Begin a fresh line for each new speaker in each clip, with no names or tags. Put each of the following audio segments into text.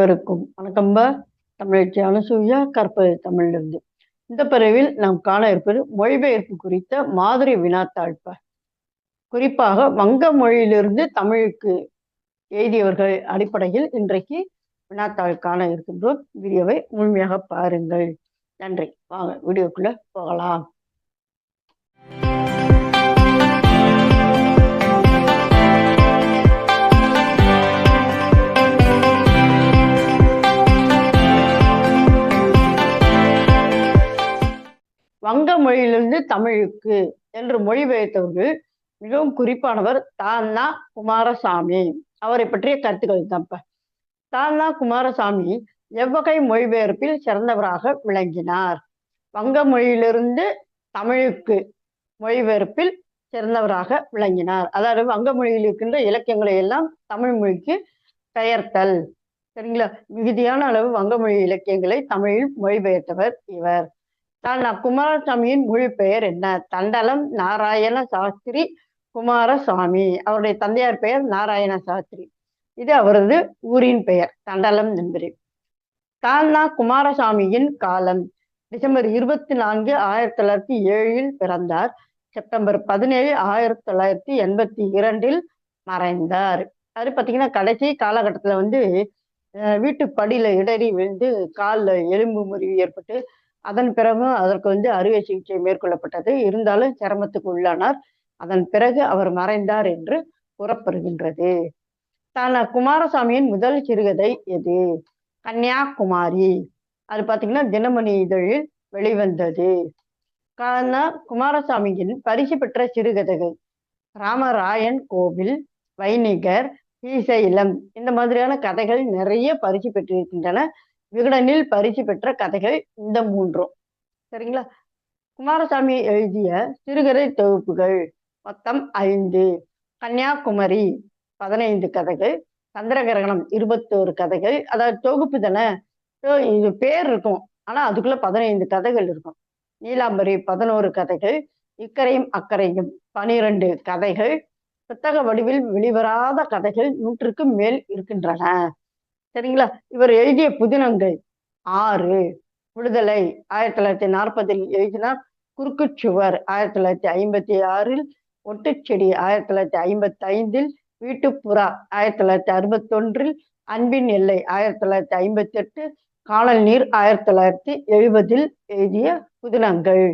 அனைவருக்கும் வணக்கம்ப தமிழச்சி அனுசூயா கற்பது தமிழிலிருந்து. இந்த பிறவில் நாம் காண இருப்பது மொழிபெயர்ப்பு குறித்த மாதிரி வினாத்தாழ்ப்ப குறிப்பாக வங்க மொழியிலிருந்து தமிழுக்கு எழுதியவர்கள் அடிப்படையில் இன்றைக்கு வினாத்தாள் காண இருக்கின்றோம். வீடியோவை முழுமையாக பாருங்கள். நன்றி. வாங்க வீடியோக்குள்ள போகலாம். தமிழுக்கு என்று மொழிபெயர்த்தவர்கள் மிகவும் குறிப்பானவர் தான்னா குமாரசாமி. அவரை பற்றிய கருத்துக்கள் தான்ப்ப தான்னா குமாரசாமி எவ்வகை மொழிபெயர்ப்பில் சிறந்தவராக விளங்கினார். வங்க மொழியிலிருந்து தமிழுக்கு மொழிபெயர்ப்பில் சிறந்தவராக விளங்கினார். அதாவது வங்க மொழியில் இருக்கின்ற இலக்கியங்களை எல்லாம் தமிழ் மொழிக்கு பெயர்த்தல். சரிங்களா? மிகுதியான அளவு வங்க மொழி இலக்கியங்களை தமிழில் மொழிபெயர்த்தவர் இவர். தான் குமாரசாமியின் முழு பெயர் என்ன? தண்டலம் நாராயண சாஸ்திரி குமாரசாமி. அவருடைய தந்தையார் பெயர் நாராயண சாஸ்திரி. இது அவரது ஊரின் பெயர் தண்டலம் என்பது. தான்னா குமாரசாமியின் காலம். டிசம்பர் இருபத்தி நான்கு ஆயிரத்தி தொள்ளாயிரத்தி ஏழில் பிறந்தார். செப்டம்பர் பதினேழு ஆயிரத்தி தொள்ளாயிரத்தி எண்பத்தி இரண்டில் மறைந்தார். அது பார்த்தீங்கன்னா கடைசி காலகட்டத்தில் வந்து வீட்டு படியில இடறி விழுந்து காலில் எலும்பு முறிவு ஏற்பட்டு அதன் பிறகு அதற்கு வந்து அறுவை சிகிச்சை மேற்கொள்ளப்பட்டது. இருந்தாலும் சிரமத்துக்கு உள்ளானார். அதன் பிறகு அவர் மறைந்தார் என்று கூறப்படுகின்றது. தான குமாரசாமியின் முதல் சிறுகதை எது? கன்னியாகுமாரி. அது பார்த்தீங்கன்னா தினமணி இதழில் வெளிவந்தது. குமாரசாமியின் பரிசு பெற்ற சிறுகதைகள். ராமராயன் கோவில் வைணிகர் ஈசைலம் இந்த மாதிரியான கதைகள் நிறைய பரிசு பெற்றிருக்கின்றன. விகடனில் பரிசு பெற்ற கதைகள் இந்த மூன்றும். சரிங்களா? குமாரசாமி எழுதிய சிறுகதை தொகுப்புகள் மொத்தம் ஐந்து. கன்னியாகுமரி பதினைந்து கதைகள் சந்திரகிரகணம் இருபத்தோரு கதைகள். அதாவது தொகுப்பு தானே? இது பேர் இருக்கும். ஆனா அதுக்குள்ள பதினைந்து கதைகள் இருக்கும். நீலாம்பரி பதினோரு கதைகள் இக்கரையும் அக்கறையும் பனிரெண்டு கதைகள். புத்தக வடிவில் வெளிவராத கதைகள் நூற்றுக்கும் மேல் இருக்கின்றன. சரிங்களா? இவர் எழுதிய புதினங்கள் ஆறு விடுதலை ஆயிரத்தி தொள்ளாயிரத்தி நாற்பதில் எழுதினார். குறுக்குச்சுவர் ஆயிரத்தி தொள்ளாயிரத்தி ஐம்பத்தி ஆறில் ஒட்டுச்செடி ஆயிரத்தி தொள்ளாயிரத்தி ஐம்பத்தி ஐந்தில் வீட்டுப்புறா ஆயிரத்தி தொள்ளாயிரத்தி அறுபத்தொன்றில் அன்பின் எல்லை ஆயிரத்தி தொள்ளாயிரத்தி ஐம்பத்தி எட்டு காணல் நீர் ஆயிரத்தி தொள்ளாயிரத்தி எழுபதில் எழுதிய புதினங்கள்.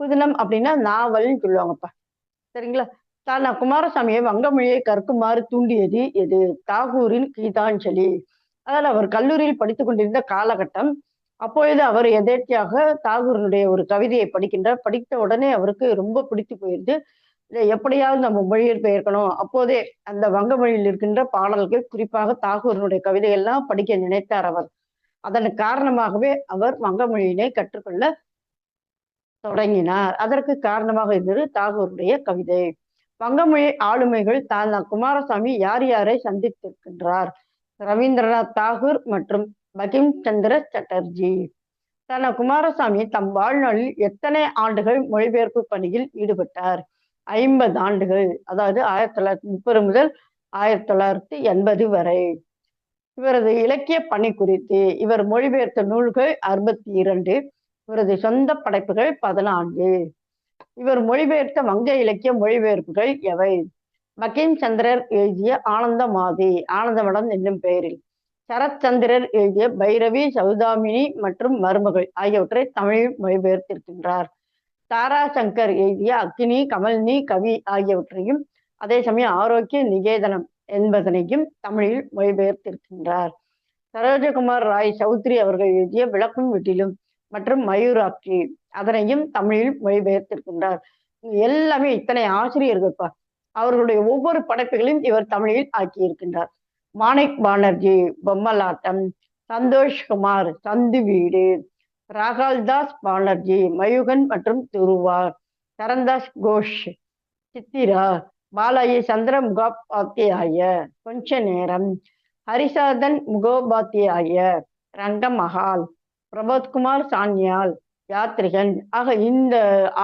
புதினம் அப்படின்னா நாவல்னு சொல்லுவாங்கப்பா. சரிங்களா? தான் குமாரசாமியை வங்க மொழியை கற்குமாறு தூண்டியது எது? தாகூரின் கீதாஞ்சலி. அதில் அவர் கல்லூரியில் படித்துக் கொண்டிருந்த காலகட்டம். அப்பொழுது அவர் எதேர்ச்சியாக தாகூரனுடைய ஒரு கவிதையை படிக்கின்றார். படித்த உடனே அவருக்கு ரொம்ப பிடித்து போயிருது எப்படியாவது நம்ம மொழியில் பெயர்க்கணும். அப்போதே அந்த வங்க மொழியில் இருக்கின்ற பாடல்கள் குறிப்பாக தாகூரனுடைய கவிதையெல்லாம் படிக்க நினைத்தார் அவர். அதன் காரணமாகவே அவர் வங்க மொழியினை கற்றுக்கொள்ள தொடங்கினார். அதற்கு காரணமாக இருந்தது தாகூருடைய கவிதை. வங்கமொழி ஆளுமைகள் தான் குமாரசாமி யார் யாரை சந்தித்திருக்கின்றார்? ரவீந்திரநாத் தாகூர் மற்றும் பகிம் சந்திர சட்டர்ஜி. தன குமாரசாமி தம் வாழ்நாளில் எத்தனை ஆண்டுகள் மொழிபெயர்ப்பு பணியில் ஈடுபட்டார்? ஐம்பது ஆண்டுகள் அதாவது ஆயிரத்தி தொள்ளாயிரத்தி முப்பது முதல் ஆயிரத்தி தொள்ளாயிரத்தி எண்பது வரை. இவரது இலக்கிய பணி குறித்து இவர் மொழிபெயர்த்த நூல்கள் அறுபத்தி இரண்டு இவரது சொந்த படைப்புகள் பதினான்கு. இவர் மொழிபெயர்த்த வங்க இலக்கிய மொழிபெயர்ப்புகள் எவை? பகிம் சந்திரர் எழுதிய ஆனந்தமாதி ஆனந்தமடம் என்னும் பெயரில். சரத்சந்திரர் எழுதிய பைரவி சௌதாமினி மற்றும் மருமகள் ஆகியவற்றை தமிழில் மொழிபெயர்த்திருக்கின்றார். தாராசங்கர் எழுதிய அக்னி கமல்னி கவி ஆகியவற்றையும் அதே சமயம் ஆரோக்கிய நிகேதனம் என்பதனையும் தமிழில் மொழிபெயர்த்திருக்கின்றார். சரோஜகுமார் ராய் சௌத்ரி அவர்கள் எழுதிய விளக்கும் வீட்டிலும் மற்றும் மயூராட்சி அதனையும் தமிழில் மொழிபெயர்த்திருக்கின்றார். எல்லாமே இத்தனை ஆசிரியர்கள்ப்பா அவர்களுடைய ஒவ்வொரு படைப்புகளையும் இவர் தமிழில் ஆக்கியிருக்கின்றார். மாணிக் பானர்ஜி பொம்மலாட்டம் சந்தோஷ்குமார் சந்து வீடு ராகால்தாஸ் பானர்ஜி மயூகன் மற்றும் துருவா சரந்தாஸ் கோஷ் சித்திரா பாலாயி சந்திர முகோபாத்தியாய கொஞ்ச நேரம் ஹரிசாதன் முகோபாத்தியாய ரங்கமஹால் பிரபோத்குமார் சான்யால் யாத்ரிகன் ஆக இந்த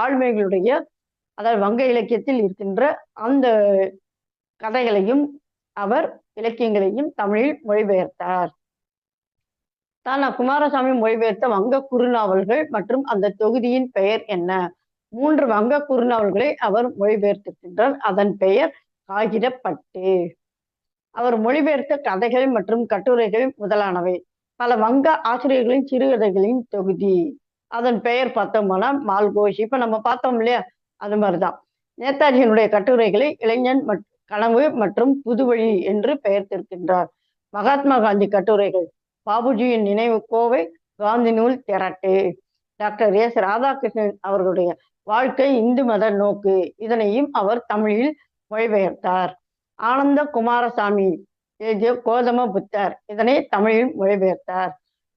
ஆளுமைகளுடைய அதாவது வங்க இலக்கியத்தில் இருக்கின்ற அந்த கதைகளையும் அவர் இலக்கியங்களையும் தமிழில் மொழிபெயர்த்தார். தானா குமாரசாமி மொழிபெயர்த்த வங்க குறுநாவல்கள் மற்றும் அந்த தொகுதியின் பெயர் என்ன? மூன்று வங்க குறுநாவல்களை அவர் மொழிபெயர்த்திருக்கின்றார். அதன் பெயர் காகிதப்பட்டு. அவர் மொழிபெயர்த்த கதைகள் மற்றும் கட்டுரைகள் முதலானவை. பல வங்க ஆசிரியர்களின் சிறுகதைகளின் தொகுதி. அதன் பெயர் பார்த்தோம்னா மால்கோஷ். இப்ப நம்ம பார்த்தோம் இல்லையா? அது மாதிரிதான். நேதாஜியினுடைய கட்டுரைகளை இளைஞன் கனவு மற்றும் புதுவழி என்று பெயர்த்திருக்கின்றார். மகாத்மா காந்தி கட்டுரைகள் பாபுஜியின் நினைவு கோவை காந்தி நூல் திரட்டு. Doctor S. ராதாகிருஷ்ணன் அவர்களுடைய வாழ்க்கை இந்து மத நோக்கு இதனையும் அவர் தமிழில் மொழிபெயர்த்தார். ஆனந்த குமாரசாமி எழுதிய கோதம புத்தர் இதனை தமிழில் மொழிபெயர்த்தார்.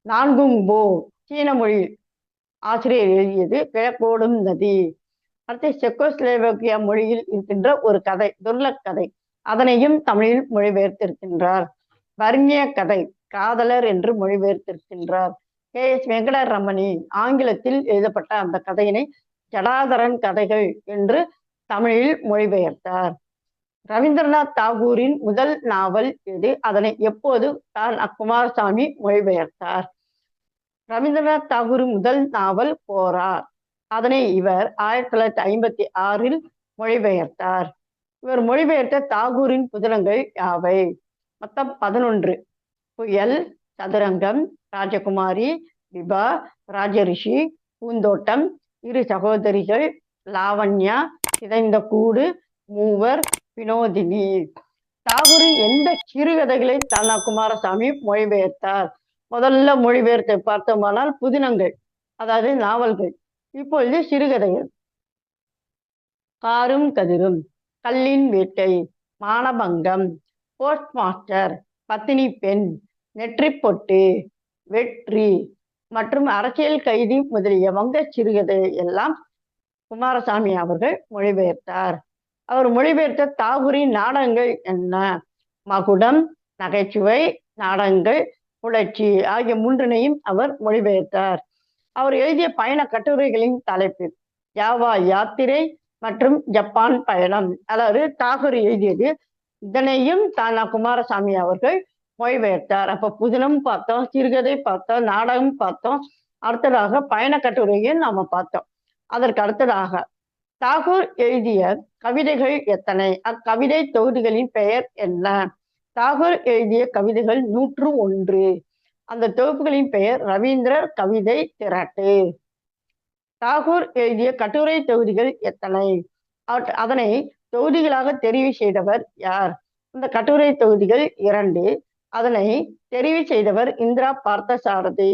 நான்குங் போ சீன மொழி ஆசிரியர் எழுதியது கிழக்கோடும் நதி. அடுத்து செக்கோஸ்லேவோக்கியா மொழியில் இருக்கின்ற ஒரு கதை துர்லக் கதை அதனையும் தமிழில் மொழிபெயர்த்திருக்கின்றார். வர்ணிய கதை காதலர் என்று மொழிபெயர்த்திருக்கின்றார். கே. எஸ். வெங்கடரமணி ஆங்கிலத்தில் எழுதப்பட்ட அந்த கதையினை ஜடாதரன் கதைகள் என்று தமிழில் மொழிபெயர்த்தார். ரவீந்திரநாத் தாகூரின் முதல் நாவல் எது? அதனை எப்போது தான் குமாரசாமி மொழிபெயர்த்தார்? ரவீந்திரநாத் தாகூரின் முதல் நாவல் போரார். அதனை இவர் ஆயிரத்தி தொள்ளாயிரத்தி ஐம்பத்தி ஆறில் மொழிபெயர்த்தார். இவர் மொழிபெயர்த்த தாகூரின் புதினங்கள் யாவை? மொத்தம் பதினொன்று. புயல் சதுரங்கம் ராஜகுமாரி விபா ராஜரிஷி பூந்தோட்டம் இரு சகோதரிகள் லாவண்யா சிதைந்த கூடு மூவர் வினோதினி. தாகூரின் எந்த சிறுகதைகளை தானா குமாரசாமி மொழிபெயர்த்தார்? முதல்ல மொழிபெயர்த்து பார்த்தோமானால் புதினங்கள் அதாவது நாவல்கள். இப்பொழுது சிறுகதைகள் காரும் கதிரும் கல்லின் வேட்டை மானபங்கம் போஸ்ட் மாஸ்டர் பத்தினி பெண் நெற்றி பொட்டு வெற்றி மற்றும் அரசியல் கைதி முதலிய வங்க சிறுகதை எல்லாம் குமாரசாமி அவர்கள் மொழிபெயர்த்தார். அவர் மொழிபெயர்த்த தாகூரின் நாடகங்கள் என்ன? மகுடம் நகைச்சுவை நாடகங்கள் புரட்சி ஆகிய மூன்றினையும் அவர் மொழிபெயர்த்தார். அவர் எழுதிய பயண கட்டுரைகளின் தலைப்பு யாவா யாத்திரை மற்றும் ஜப்பான் பயணம். அதாவது தாகூர் எழுதியது. இதனையும் தானா குமாரசாமி அவர்கள் மொழிபெயர்த்தார். அப்ப புதினம் பார்த்தோம் சிறுகதை பார்த்தோம் நாடகம் பார்த்தோம். அடுத்ததாக பயண கட்டுரையும் நாம பார்த்தோம். அதற்கு அடுத்ததாக தாகூர் எழுதிய கவிதைகள் எத்தனை? அக்கவிதை தொகுதிகளின் பெயர் என்ன? தாகூர் எழுதிய கவிதைகள் நூற்று ஒன்று. அந்த தொகுப்புகளின் பெயர் ரவீந்திரர் கவிதை திரட்டு. தாகூர் எழுதிய கட்டுரை தொகுதிகள் எத்தனை? அதனை தொகுதிகளாக தெரிவு செய்தவர் யார்? அந்த கட்டுரை தொகுதிகள் இரண்டு. அதனை தெரிவு செய்தவர் இந்திரா பார்த்தசாரதி.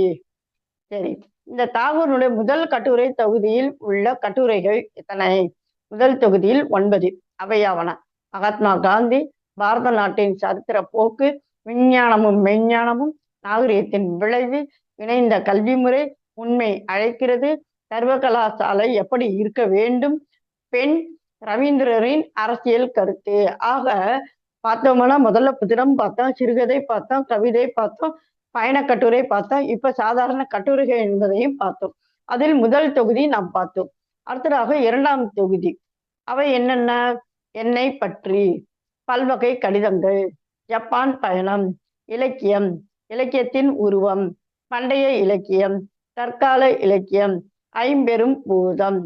சரி இந்த தாகூருடைய முதல் கட்டுரை தொகுதியில் உள்ள கட்டுரைகள் எத்தனை? முதல் தொகுதியில் ஒன்பது. அவையாவன மகாத்மா காந்தி பாரத நாட்டின் சரித்திர போக்கு விஞ்ஞானமும் மெஞ்ஞானமும் நாகரிகத்தின் விளைவு இணைந்த கல்வி முறை உண்மை அழைக்கிறது. சர்வகலாசாலை எப்படி இருக்க வேண்டும்? பெண் ரவீந்திரரின் அரசியல் கருத்து. ஆக பார்த்தோம்னா முதல்ல புதினம் பார்த்தோம் சிறுகதை பார்த்தோம் கவிதை பார்த்தோம் பயண கட்டுரை பார்த்தோம். இப்ப சாதாரண கட்டுரைகள் என்பதையும் பார்த்தோம். அதில் முதல் தொகுதி நாம் பார்த்தோம். அடுத்ததாக இரண்டாம் தொகுதி. அவை என்னென்ன? என்னை பற்றி. பல்வகை கடிதங்கள். ஜப்பான் பயணம் இலக்கியம் இலக்கியத்தின் உருவம் பண்டைய இலக்கியம் தற்கால இலக்கியம் ஐம்பெரும் பூதம்.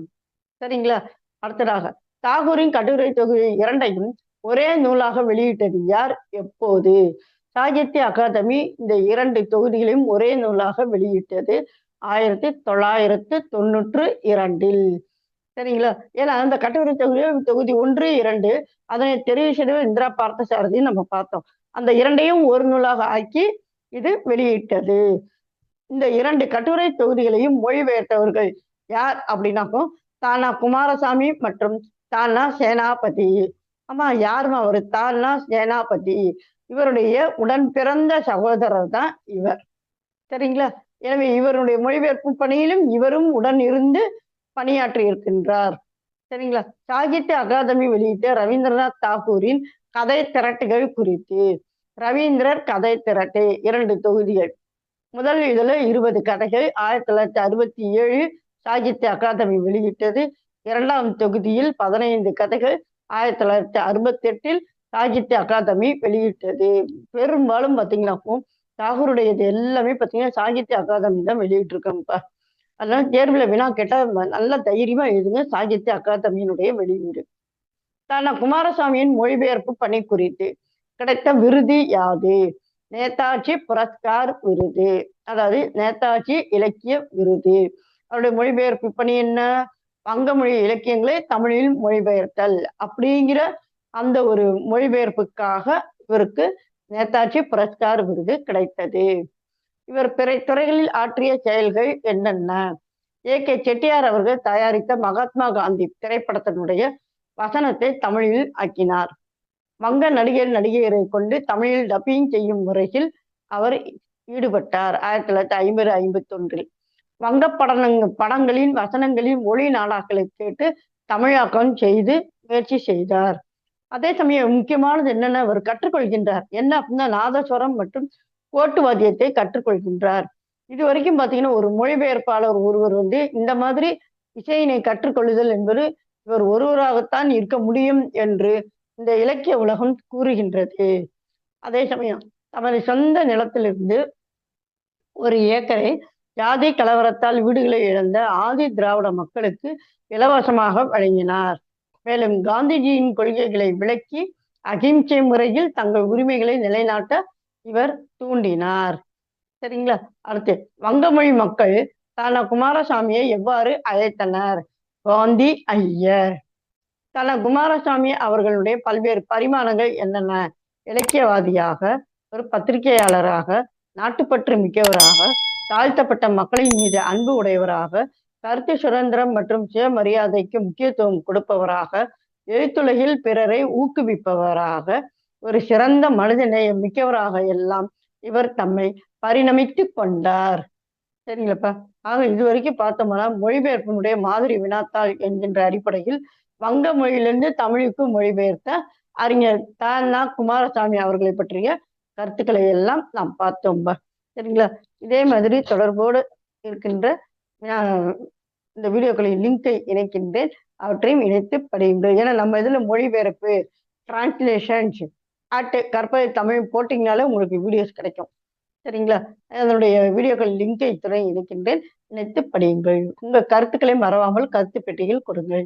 சரிங்களா? அடுத்ததாக தாகூரின் கட்டுரை தொகுதி இரண்டையும் ஒரே நூலாக வெளியிட்டது யார்? எப்போது? சாகித்ய அகாதமி இந்த இரண்டு தொகுதிகளையும் ஒரே நூலாக வெளியிட்டது ஆயிரத்தி தொள்ளாயிரத்து தொண்ணூற்று இரண்டில். சரிங்களா? ஏன்னா அந்த கட்டுரை தொகுதி தொகுதி ஒன்று இரண்டு அதனை தெரிவு செய்தவர் இந்திரா பார்த்தசாரதி நம்ம பார்த்தோம். அந்த இரண்டையும் ஒரு நூலாக ஆக்கி இது வெளியிட்டது. இந்த இரண்டு கட்டுரை தொகுதிகளையும் மொழிபெயர்த்தவர்கள் யார் அப்படின்னாக்கும் தானா குமாரசாமி மற்றும் தானா சேனாபதி. ஆமா யாரும் அவர்? தானா சேனாபதி. இவருடைய உடன் பிறந்த சகோதரர் தான் இவர். சரிங்களா? எனவே இவருடைய மொழிபெயர்ப்பு பணியிலும் இவரும் உடன் இருந்து பணியாற்றி இருக்கின்றார். சரிங்களா? சாகித்ய அகாதமி வெளியிட்ட ரவீந்திரநாத் தாகூரின் கதை திரட்டுகள் குறித்து. ரவீந்திரர் கதை திரட்டு இரண்டு தொகுதிகள். முதல் இதில் இருபது கதைகள் ஆயிரத்தி தொள்ளாயிரத்தி அறுபத்தி ஏழு சாகித்ய அகாதமி வெளியிட்டது. இரண்டாம் தொகுதியில் பதினைந்து கதைகள் ஆயிரத்தி தொள்ளாயிரத்தி அறுபத்தி எட்டில் சாகித்ய அகாதமி வெளியிட்டது. பெரும்பாலும் பார்த்தீங்கன்னாக்கும் தாகூருடையது எல்லாமே பார்த்தீங்கன்னா சாகித்ய அகாதமி தான் வெளியிட்டிருக்கோம்ப்பா அதனால தேர்வுல வினா கேட்டால் நல்ல தைரியமா எழுதுங்க. சாகித்ய அகாதமியினுடைய வெளியீடு. தானா குமாரசாமியின் மொழிபெயர்ப்பு பணி குறித்து கிடைத்த விருது யாது? நேதாஜி புரஸ்கார் விருது. அதாவது நேதாஜி இலக்கிய விருது. அவருடைய மொழிபெயர்ப்பு பணி என்ன? வங்கமொழி இலக்கியங்களை தமிழில் மொழிபெயர்த்தல். அப்படிங்கிற அந்த ஒரு மொழிபெயர்ப்புக்காக இவருக்கு நேதாஜி புரஸ்கார் விருது கிடைத்தது. இவர் பிற துறைகளில் ஆற்றிய செயல்கள் என்னென்ன? ஏ. கே. செட்டியார் அவர்கள் தயாரித்த மகாத்மா காந்தி திரைப்படத்தினுடைய வசனத்தை தமிழில் ஆக்கினார். வங்க நடிகர் நடிகையரை கொண்டு தமிழில் டப்பிங் செய்யும் முறையில் அவர் ஈடுபட்டார். ஆயிரத்தி தொள்ளாயிரத்தி ஐம்பது ஐம்பத்தி ஒன்றில் வங்க படங்க படங்களின் வசனங்களின் மொழி நாடாக்களை கேட்டு தமிழாக்கம் செய்து முயற்சி செய்தார். அதே சமயம் முக்கியமானது என்னென்ன? அவர் கற்றுக்கொள்கின்றார். என்ன அப்படின்னா நாதஸ்வரம் மற்றும் கோட்டு வாத்தியத்தை கற்றுக்கொள்கின்றார். இது வரைக்கும் பார்த்தீங்கன்னா ஒரு மொழிபெயர்ப்பாளர் ஒருவர் வந்து இந்த மாதிரி இசையினை கற்றுக்கொள்ளுதல் என்பது இவர் ஒருவராகத்தான் இருக்க முடியும் என்று இந்த இலக்கிய உலகம் கூறுகின்றது. அதே சமயம் தமது சொந்த நிலத்திலிருந்து ஒரு ஏக்கரை ஜாதி கலவரத்தால் வீடுகளை இழந்த ஆதி திராவிட மக்களுக்கு இலவசமாக வழங்கினார். மேலும் காந்திஜியின் கொள்கைகளை விளக்கி அகிம்சை முறையில் தங்கள் உரிமைகளை நிலைநாட்ட இவர் தூண்டினார். சரிங்களா? அடுத்து வங்கமொழி மக்கள் தான குமாரசாமியை எவ்வாறு அழைத்தனர்? காந்தி ஐயர். தல குமாரசாமி அவர்களுடைய பல்வேறு பரிமாணங்கள் என்னென்ன? இலக்கியவாதியாக ஒரு பத்திரிகையாளராக நாட்டுப்பற்று மிக்கவராக தாழ்த்தப்பட்ட மக்களின் மீது அன்பு உடையவராக கருத்து சுதந்திரம் மற்றும் சுயமரியாதைக்கு முக்கியத்துவம் கொடுப்பவராக எழுத்துலகில் பிறரை ஊக்குவிப்பவராக ஒரு சிறந்த மனிதநேயம் மிக்கவராக எல்லாம் இவர் தம்மை பரிணமித்து கொண்டார். சரிங்களப்பா ஆக இதுவரைக்கும் பார்த்தோம்னா மொழிபெயர்ப்பினுடைய மாதிரி வினாத்தாள் என்கின்ற அடிப்படையில் வங்க மொழியிலிருந்து தமிழுக்கு மொழிபெயர்த்த அறிஞர் தானா குமாரசாமி அவர்களை பற்றிய கருத்துக்களை எல்லாம் நாம் பார்த்தோம். சரிங்களா? இதே மாதிரி தொடர்போடு இருக்கின்ற இந்த வீடியோக்களின் லிங்கை இணைக்கின்றேன். அவற்றையும் இணைத்து படியுங்கள். ஏன்னா நம்ம இதில் மொழிபெயர்ப்பு டிரான்ஸ்லேஷன்ஸ் அட் கற்பதை தமிழ் போட்டிங்கனாலே உங்களுக்கு வீடியோஸ் கிடைக்கும். சரிங்களா? அதனுடைய வீடியோக்கள் லிங்கை துறை இணைக்கின்றேன். இணைத்து படியுங்கள். உங்கள் கருத்துக்களை மறவாமல் கருத்து பெட்டியில் கொடுங்கள்.